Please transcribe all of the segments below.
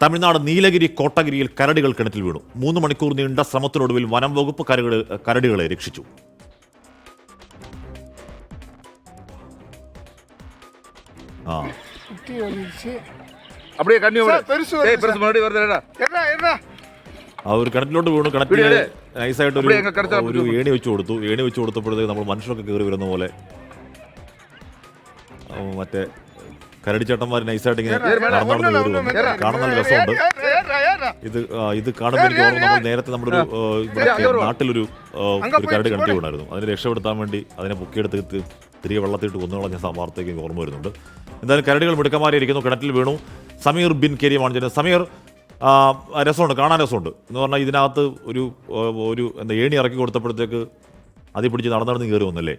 തമിഴ്നാട് നീലഗിരി കോട്ടഗിരിയിൽ കരടികൾ കിണറ്റിൽ വീണു മൂന്ന് മണിക്കൂർ നീണ്ട ശ്രമത്തിനൊടുവിൽ വനം വകുപ്പ് കരട് കരടികളെ രക്ഷിച്ചു ആ குட்டி வந்துச்சு அப்படியே கண்ணி சார், பெருசு வருது ஏய் பெருசு முன்னாடி வருதுடா என்ன என்ன ആ ഒരു കിണറ്റിലോട്ട് വീണു കിണറ്റിൽ ഇവിടെ നൈസായിട്ട് ഒരു ഇവിടെ അങ്ങ് കറുത്ത ഒരു ഏണി വെച്ച് കൊടുത്തു ഏണി വെച്ച് കൊടുത്തപ്പോഴത്തേക്ക് നമ്മൾ മനുഷ്യരൊക്കെ കയറി വരുന്ന പോലെ ആ, മറ്റേ കരടിച്ചേട്ടന്മാർ നൈസായിട്ട് ഇങ്ങനെ നടന്നു കാണാൻ നല്ല രസമുണ്ട്. ഇത് ഇത് കാണുമ്പോൾ നമ്മൾ നേരത്തെ നമ്മുടെ ഒരു നാട്ടിലൊരു ഒരു കരടി കണ്ടിട്ടുണ്ടായിരുന്നു. വീണായിരുന്നു അതിനെ രക്ഷപ്പെടുത്താൻ വേണ്ടി അതിനെ പൊക്കിയെടുത്ത് തിരികെ വെള്ളത്തിട്ട് കൊന്നുകളഞ്ഞ സമാർത്ഥത്തേക്ക് എനിക്ക് ഓർമ്മ വരുന്നുണ്ട്. എന്തായാലും കരടികൾ മിടുക്കന്മാരിയിരിക്കുന്നു. കിണറ്റിൽ വീണു. സമീർ ബിൻ കെരിയമാണ് ചെയ്യുന്നത് സമീർ രസമുണ്ട് കാണാൻ രസമുണ്ട്. എന്ന് പറഞ്ഞാൽ ഇതിനകത്ത് ഒരു ഒരു എന്താ ഏണി ഇറക്കി കൊടുത്തപ്പോഴത്തേക്ക് അതിൽ പിടിച്ച് നടന്നു കയറി വന്നല്ലേ?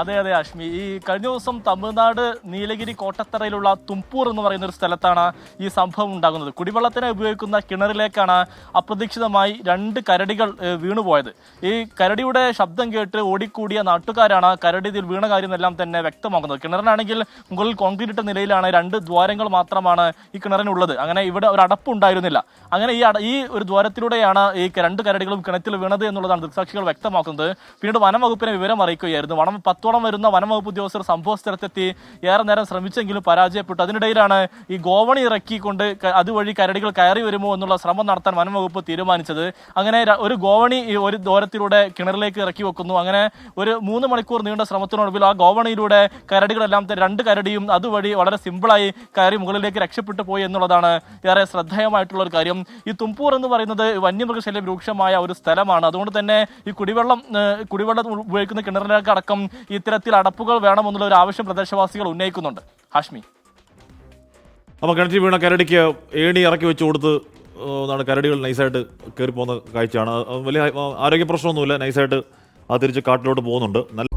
അതെ അതെ അശ്മി ഈ കഴിഞ്ഞ ദിവസം തമിഴ്നാട് നീലഗിരി കോട്ടത്തറയിലുള്ള തുമ്പൂർ എന്ന് പറയുന്ന ഒരു സ്ഥലത്താണ് ഈ സംഭവം ഉണ്ടാകുന്നത്. കുടിവെള്ളത്തിന് ഉപയോഗിക്കുന്ന കിണറിലേക്കാണ് അപ്രതീക്ഷിതമായി രണ്ട് കരടികൾ വീണുപോയത്. ഈ കരടിയുടെ ശബ്ദം കേട്ട് ഓടിക്കൂടിയ നാട്ടുകാരാണ് കരടി ഇതിൽ വീണ കാര്യമെല്ലാം തന്നെ വ്യക്തമാക്കുന്നത്. കിണറിനാണെങ്കിൽ മുകളിൽ കോൺക്രീറ്റ് ഇട്ട നിലയിലാണ് രണ്ട് ദ്വാരങ്ങൾ മാത്രമാണ് ഈ കിണറിനുള്ളത്. അങ്ങനെ ഇവിടെ ഒരു അടപ്പ് ഉണ്ടായിരുന്നില്ല. അങ്ങനെ ഈ ഈ ഒരു ദ്വാരത്തിലൂടെയാണ് ഈ രണ്ട് കരടികളും കിണറ്റിൽ വീണത് എന്നുള്ളതാണ് ദൃക്സാക്ഷികൾ വ്യക്തമാക്കുന്നത്. പിന്നീട് വനം വകുപ്പിനെ വിവരം അറിയിക്കുകയായിരുന്നു. വനം പത്തോളം വരുന്ന വനംവകുപ്പ് ഉദ്യോഗസ്ഥർ സംഭവ സ്ഥലത്തെത്തി ഏറെ നേരം ശ്രമിച്ചെങ്കിലും പരാജയപ്പെട്ടു. അതിനിടയിലാണ് ഈ ഗോവണി ഇറക്കിക്കൊണ്ട് അതുവഴി കരടികൾ കയറി വരുമോ എന്നുള്ള ശ്രമം നടത്താൻ വനംവകുപ്പ് തീരുമാനിച്ചത്. അങ്ങനെ ഒരു ഗോവണി ഒരു ദൂരത്തിലൂടെ കിണറിലേക്ക് ഇറക്കി വെക്കുന്നു. അങ്ങനെ ഒരു മൂന്ന് മണിക്കൂർ നീണ്ട ശ്രമത്തിനൊടുവിൽ ആ ഗോവണിയിലൂടെ കരടികളെല്ലാം രണ്ട് കരടിയും അതുവഴി വളരെ സിമ്പിളായി കയറി മുകളിലേക്ക് രക്ഷപ്പെട്ടു പോയി എന്നുള്ളതാണ് ഏറെ ശ്രദ്ധേയമായിട്ടുള്ള ഒരു കാര്യം. ഈ തുമ്പൂർ എന്ന് പറയുന്നത് വന്യമൃഗശല്യം രൂക്ഷമായ ഒരു സ്ഥലമാണ്. അതുകൊണ്ട് തന്നെ ഈ കുടിവെള്ളം കുടിവെള്ളം ഉപയോഗിക്കുന്ന കിണറിലേക്ക് അടക്കം ഇത്തരത്തിൽ അടപ്പുകൾ വേണമെന്നുള്ള ഒരു ആവശ്യം പ്രദേശവാസികൾ ഉന്നയിക്കുന്നുണ്ട്. ഹാഷ്മി. അപ്പോൾ കിണറ്റിൽ വീണ കരടിക്ക് ഏണി ഇറക്കി വെച്ചു കൊടുത്ത് എന്താണ് കരടികൾ നൈസായിട്ട് കയറി പോകുന്ന കാഴ്ചയാണ് വലിയ ആരോഗ്യ പ്രശ്നമൊന്നുമില്ല. നൈസായിട്ട് അത് തിരിച്ച് കാട്ടിലോട്ട് പോകുന്നുണ്ട്. നല്ല